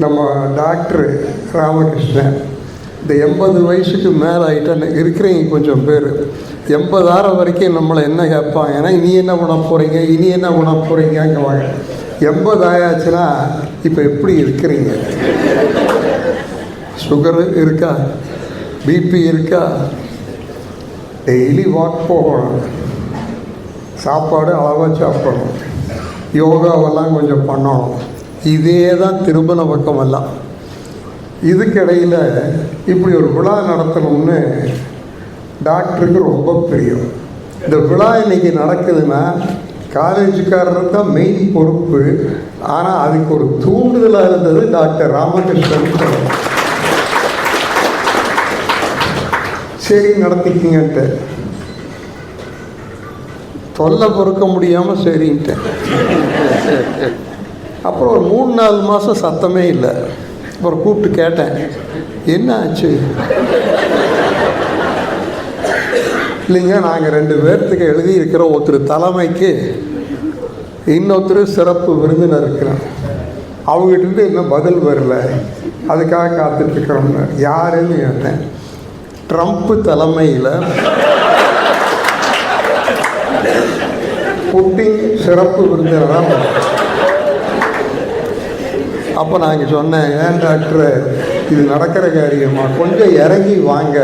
நம்ம டாக்டர் ராமகிருஷ்ணன். இந்த எண்பது வயசுக்கு மேலே ஆகிட்ட இருக்கிறீங்க கொஞ்சம் பேர். எண்பதாயிரம் வரைக்கும் நம்மளை என்ன கேட்பாங்கன்னா இனி என்ன பண்ண போகிறீங்க இனி என்ன பண்ண போகிறீங்கங்குவாங்க எண்பது ஆயாச்சுன்னா இப்போ எப்படி இருக்கிறீங்க? சுகரு இருக்கா? பிபி இருக்கா? டெய்லி வாக் போகணும். சாப்பாடு அளவாக சாப்பிடணும். யோகாவெல்லாம் கொஞ்சம் பண்ணணும். இதே தான் திருமண பக்கமெல்லாம். இதுக்கிடையில் இப்படி ஒரு விழா நடத்தணும்னு டாக்டருக்கு ரொம்ப பிரியம். இந்த விழா இன்றைக்கி நடக்குதுன்னா காலேஜுக்காரர் தான் மெயின் பொறுப்பு. ஆனால் அதுக்கு ஒரு தூண்டுதலாக இருந்தது டாக்டர் ராமகிருஷ்ணன். சரி நடத்திக்கிங்கன்ட்டு. தொல்லை பொறுக்க முடியாமல் சரின்ட்டேன் அப்புறம் ஒரு மூணு நாலு மாதம் சத்தமே இல்லை. அப்புறம் கூப்பிட்டு கேட்டேன் என்ன ஆச்சு? இல்லைங்க நாங்கள் ரெண்டு பேர்த்துக்கு எழுதி இருக்கிற ஒருத்தர் தலைமைக்கு இன்னொருத்தர் சிறப்பு விருந்தினர் இருக்கிறோம் அவங்ககிட்ட இன்னும் பதில் வரல. அதுக்காக காத்துட்ருக்கிறோம்னு யாருன்னு கேட்டேன். ட்ரம்ப் தலைமையில் புட்டின் சிறப்பு விருந்தினராக அப்போ நாங்கள் சொன்னேன் ஏன் டாக்டர் இது நடக்கிற காரியமா? கொஞ்சம் இறங்கி வாங்க.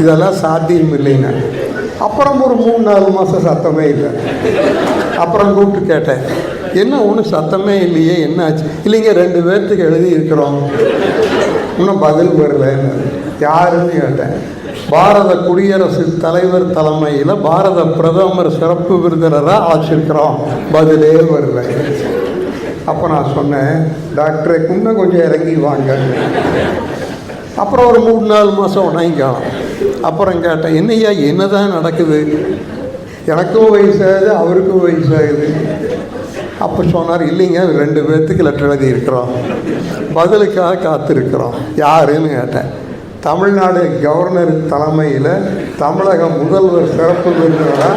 இதெல்லாம் சாத்தியம் இல்லைங்க அப்புறம் ஒரு மூணு நாலு மாதம் சத்தமே இல்லை. அப்புறம் கூப்பிட்டு கேட்டேன் என்ன ஒன்றும் சத்தமே இல்லையே என்ன ஆச்சு இல்லைங்க ரெண்டு பேர்த்துக்கு எழுதி இருக்கிறோம் இன்னும் பதில் வரலன்னு யாருன்னு கேட்டேன். பாரத குடியரசு தலைவர் தலைமையில் பாரத பிரதமர் சிறப்பு விருந்தினராக ஆச்சிருக்கிறோம். பதிலே வரல. அப்போ நான் சொன்னேன் டாக்டரை இன்னும் கொஞ்சம் இறங்கி வாங்க அப்புறம் ஒரு மூணு நாலு மாதம் உணங்கிக்கலாம் அப்புறம் கேட்டேன் என்னய்யா என்னதான் நடக்குது? எனக்கும் வயசாகுது அவருக்கும் வயசாகுது. அப்போ சொன்னார் இல்லைங்க ரெண்டு பேர்த்துக்கு லெட்டர் எழுதி இருக்கிறோம் பதிலுக்காக காத்திருக்கிறோம். யாருன்னு கேட்டேன். தமிழ்நாடு கவர்னர் தலைமையில் தமிழக முதல்வர் சிறப்பு விருந்தினராக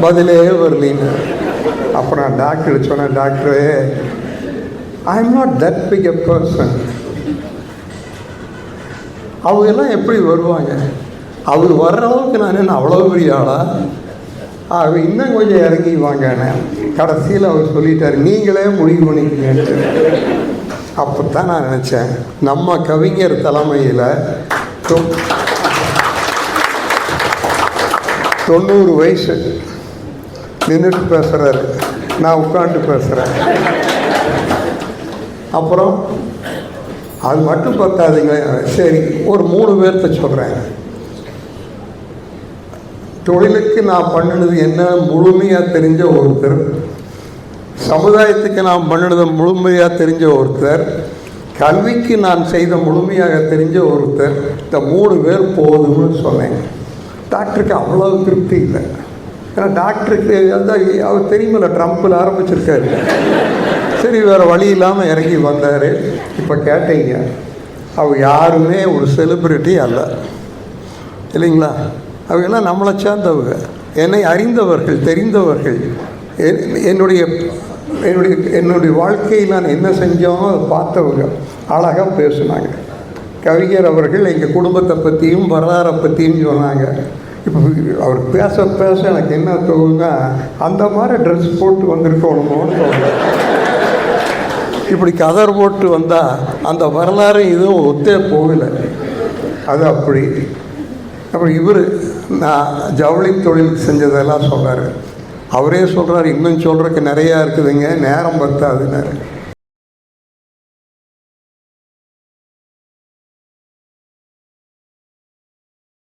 பதிலே வரலின்னு. அப்போ நான் டாக்டர் சொன்னேன் டாக்டரே I am not that big a person அவங்க எல்லாம் எப்படி வருவாங்க? அவர் வர்ற அளவுக்கு நான் என்ன அவ்வளோ பெரிய ஆளா? அவர் இன்னும் கொஞ்சம் இறங்கி வாங்கன்னு கடைசியில் அவர் சொல்லிட்டார் நீங்களே முடிவு பண்ணிக்கங்கன்ட்டு அப்போ தான் நான் நினச்சேன் நம்ம கவிஞர் தலைமையில் தொண்ணூறு வயசு. நின்றுட்டு பேசுகிறாரு நான் உட்காந்து பேசுகிறேன் அப்புறம் அது மட்டும் பார்த்தாதீங்க சரி ஒரு மூணு பேர்த்த சொல்கிறேன் தொழிலுக்கு நான் பண்ணினது என்ன? முழுமையாக தெரிஞ்ச ஒருத்தர். சமுதாயத்துக்கு நான் பண்ணினது முழுமையாக தெரிஞ்ச ஒருத்தர். கல்விக்கு நான் செய்த முழுமையாக தெரிஞ்ச ஒருத்தர். இந்த மூணு பேர் போதும்னு சொன்னேன். டாக்டருக்கு அவ்வளோ திருப்தி இல்லை. ஏன்னா டாக்டருக்கு அதான் அவர் தெரியுமில்ல ட்ரம்ப்பில் ஆரம்பிச்சிருக்காரு. சரி வேறு வழி இல்லாமல் இறங்கி வந்தார். இப்போ கேட்டீங்க. அவர் யாருமே ஒரு செலிப்ரிட்டி அல்ல. இல்லைங்களா? அவங்கெல்லாம் நம்மளை சேர்ந்தவங்க. என்னை அறிந்தவர்கள் தெரிந்தவர்கள். என்- என்னுடைய என்னுடைய என்னுடைய வாழ்க்கையில் நான் என்ன செஞ்சோமோ அதை பார்த்தவங்க. அழகாக பேசுனாங்க. கவிஞர் அவர்கள் எங்கள் குடும்பத்தை பற்றியும் வரலாறை பற்றியும் சொன்னாங்க. இப்போ அவர் பேச பேச எனக்கு என்ன தோணுன்னா அந்த மாதிரி ட்ரெஸ் போட்டு வந்திருக்கணுமோன்னு தோணுது. இப்படி கதர் போட்டு வந்தால் அந்த வரலாறு இதுவும் ஒத்தே போகலை. அது அப்படி. அப்புறம் இவர் நான் ஜவுளி தொழில் செஞ்சதெல்லாம் சொல்கிறாரு அவரே சொல்கிறார் இன்னும் சொல்கிறதுக்கு நிறையா இருக்குதுங்க நேரம் பத்தாதுன்னாரு.